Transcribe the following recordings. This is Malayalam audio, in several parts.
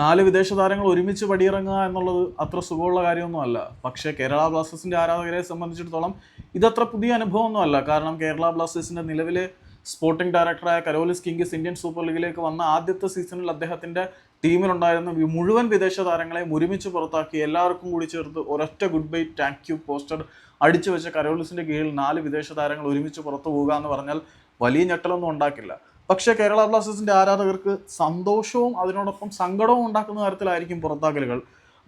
നാല് വിദേശ താരങ്ങൾ ഒരുമിച്ച് പടിയിറങ്ങുക എന്നുള്ളത് അത്ര സുഖമുള്ള കാര്യമൊന്നുമല്ല പക്ഷേ കേരള ബ്ലാസ്റ്റേഴ്സിന്റെ ആരാധകരെ സംബന്ധിച്ചിടത്തോളം ഇതത്ര പുതിയ അനുഭവമൊന്നുമല്ല കാരണം കേരള ബ്ലാസ്റ്റേഴ്സിന്റെ നിലവിലെ സ്പോർട്ടിംഗ് ഡയറക്ടറായ കരോലിസ് കിങ്സ് ഇന്ത്യൻ സൂപ്പർ ലീഗിലേക്ക് വന്ന ആദ്യത്തെ സീസണിൽ അദ്ദേഹത്തിന്റെ ടീമിലുണ്ടായിരുന്ന മുഴുവൻ വിദേശ താരങ്ങളെയും ഒരുമിച്ച് പുറത്താക്കി എല്ലാവർക്കും കൂടി ചേർത്ത് ഒരൊറ്റ good bye thank you poster അടിച്ചു വെച്ച കരോലിസിന്റെ കീഴിൽ നാല് വിദേശ താരങ്ങൾ ഒരുമിച്ച് പുറത്തു പോകുക എന്ന് പറഞ്ഞാൽ വലിയ ഞെട്ടലൊന്നും ഉണ്ടാക്കില്ല. പക്ഷേ കേരള ബ്ലാസ്റ്റേഴ്സിന്റെ ആരാധകർക്ക് സന്തോഷവും അതിനോടൊപ്പം സങ്കടവും ഉണ്ടാക്കുന്ന തരത്തിലായിരിക്കും പുറത്താക്കലുകൾ.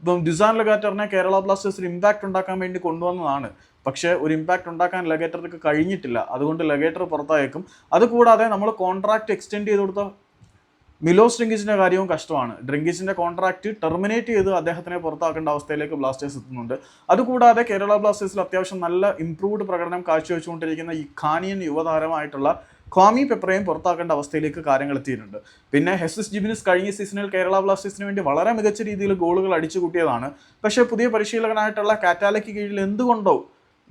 ഇപ്പം ഡിസാൻ ലഗാറ്ററിനെ കേരള ബ്ലാസ്റ്റേഴ്സിന് ഇമ്പാക്റ്റ് ഉണ്ടാക്കാൻ വേണ്ടി കൊണ്ടുവന്നതാണ്. പക്ഷേ ഒരു ഇമ്പാക്റ്റ് ഉണ്ടാക്കാൻ ലഗേറ്റർക്ക് കഴിഞ്ഞിട്ടില്ല. അതുകൊണ്ട് ലഗേറ്റർ പുറത്തായേക്കും. അതുകൂടാതെ നമ്മൾ കോൺട്രാക്ട് എക്സ്റ്റെൻഡ് ചെയ്ത് കൊടുത്ത മിലോസ് ഡ്രിങ്കിച്ചിന്റെ കാര്യവും കഷ്ടമാണ്. ഡ്രിങ്കിച്ചിന്റെ കോൺട്രാക്ട് ടെർമിനേറ്റ് ചെയ്ത് അദ്ദേഹത്തിനെ പുറത്താക്കേണ്ട അവസ്ഥയിലേക്ക് ബ്ലാസ്റ്റേഴ്സ് എത്തുന്നുണ്ട്. അതുകൂടാതെ കേരള ബ്ലാസ്റ്റേഴ്സിൽ അത്യാവശ്യം നല്ല ഇംപ്രൂവ്ഡ് പ്രകടനം കാഴ്ചവെച്ചുകൊണ്ടിരിക്കുന്ന ഈ ഖാനിയൻ യുവതാരമായിട്ടുള്ള ക്വാമി പെപ്പറയും പുറത്താക്കേണ്ട അവസ്ഥയിലേക്ക് കാര്യങ്ങൾ എത്തിയിട്ടുണ്ട്. പിന്നെ ഹെസസ് ജിബിനിസ് കഴിഞ്ഞ സീസണിൽ കേരള ബ്ലാസ്റ്റേഴ്സിന് വേണ്ടി വളരെ മികച്ച രീതിയിൽ ഗോളുകൾ അടിച്ചു കൂട്ടിയതാണ്. പക്ഷേ പുതിയ പരിശീലകനായിട്ടുള്ള കാറ്റാലയ്ക്ക് കീഴിൽ എന്തുകൊണ്ടോ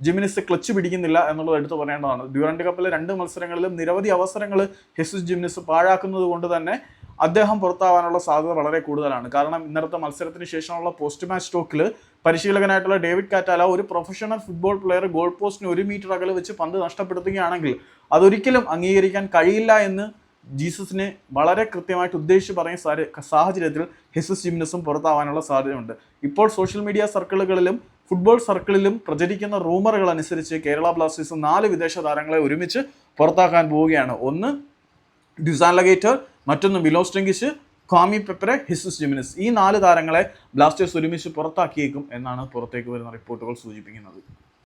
ജിമിനിസ് ക്ലച്ച് പിടിക്കുന്നില്ല എന്നുള്ളത് എടുത്തു പറയേണ്ടതാണ്. ഡ്യൂറന്റ് കപ്പിലെ രണ്ട് മത്സരങ്ങളിലും നിരവധി അവസരങ്ങൾ ഹെസുസ് ജിമിനിസ് പാഴാക്കുന്നത് കൊണ്ട് തന്നെ അദ്ദേഹം പുറത്താവാനുള്ള സാധ്യത വളരെ കൂടുതലാണ്. കാരണം ഇന്നലത്തെ മത്സരത്തിന് ശേഷമുള്ള പോസ്റ്റ് മാച്ച് ടോക്കിൽ പരിശീലകനായിട്ടുള്ള ഡേവിഡ് കാറ്റാല ഒരു പ്രൊഫഷണൽ ഫുട്ബോൾ പ്ലെയർ ഗോൾ പോസ്റ്റിന് ഒരു മീറ്റർ അകലെ വെച്ച് പന്ത് നഷ്ടപ്പെടുത്തുകയാണെങ്കിൽ അതൊരിക്കലും അംഗീകരിക്കാൻ കഴിയില്ല എന്ന് ജീസസിനെ വളരെ കൃത്യമായിട്ട് ഉദ്ദേശിച്ച് പറയുന്ന സാഹചര്യത്തിൽ ഹെസസ് ജിംനസും പുറത്താവാനുള്ള സാധ്യതയുണ്ട്. ഇപ്പോൾ സോഷ്യൽ മീഡിയ സർക്കിളുകളിലും ഫുട്ബോൾ സർക്കിളിലും പ്രചരിക്കുന്ന റൂമറുകൾ അനുസരിച്ച് കേരള ബ്ലാസ്റ്റേഴ്സ് നാല് വിദേശ താരങ്ങളെ ഒരുമിച്ച് പുറത്താക്കാൻ പോവുകയാണ്. ഒന്ന് ഡിസാൻ ലഗേറ്റർ മറ്റൊന്ന് മിലോസ് ടെങ്കിസ് ക്വാമി പെപ്പറെ ഹിസുസ് ജിമിനസ്. ഈ നാല് താരങ്ങളെ ബ്ലാസ്റ്റേഴ്സ് ഒരുമിച്ച് പുറത്താക്കിയേക്കും എന്നാണ് പുറത്തേക്ക് വരുന്ന റിപ്പോർട്ടുകൾ സൂചിപ്പിക്കുന്നത്.